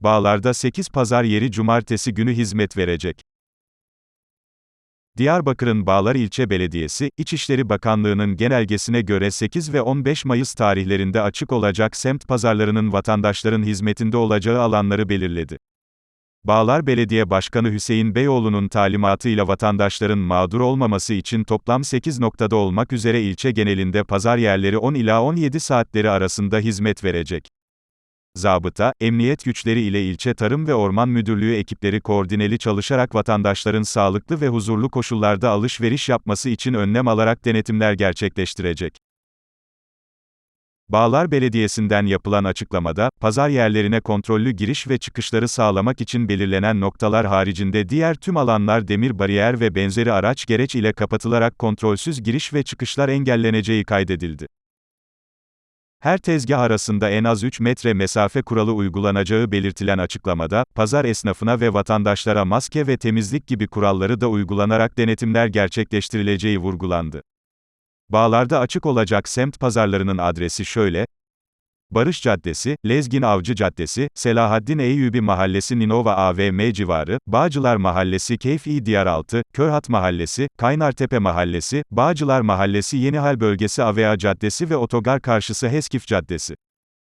Bağlar'da 8 pazar yeri cumartesi günü hizmet verecek. Diyarbakır'ın Bağlar İlçe Belediyesi, İçişleri Bakanlığı'nın genelgesine göre 8 ve 15 Mayıs tarihlerinde açık olacak semt pazarlarının vatandaşların hizmetinde olacağı alanları belirledi. Bağlar Belediye Başkanı Hüseyin Beyoğlu'nun talimatıyla vatandaşların mağdur olmaması için toplam 8 noktada olmak üzere ilçe genelinde pazar yerleri 10 ila 17 saatleri arasında hizmet verecek. Zabıta, emniyet güçleri ile ilçe Tarım ve Orman Müdürlüğü ekipleri koordineli çalışarak vatandaşların sağlıklı ve huzurlu koşullarda alışveriş yapması için önlem alarak denetimler gerçekleştirecek. Bağlar Belediyesi'nden yapılan açıklamada, pazar yerlerine kontrollü giriş ve çıkışları sağlamak için belirlenen noktalar haricinde diğer tüm alanlar demir bariyer ve benzeri araç gereç ile kapatılarak kontrolsüz giriş ve çıkışlar engelleneceği kaydedildi. Her tezgah arasında en az 3 metre mesafe kuralı uygulanacağı belirtilen açıklamada, pazar esnafına ve vatandaşlara maske ve temizlik gibi kuralları da uygulanarak denetimler gerçekleştirileceği vurgulandı. Bağlarda açık olacak semt pazarlarının adresi şöyle, Barış Caddesi, Lezgin Avcı Caddesi, Selahaddin Eyyubi Mahallesi Ninova AVM civarı, Bağcılar Mahallesi Keyfi Diyaraltı, Körhat Mahallesi, Kaynartepe Mahallesi, Bağcılar Mahallesi Yenihal Bölgesi AVA Caddesi ve Otogar Karşısı Heskif Caddesi.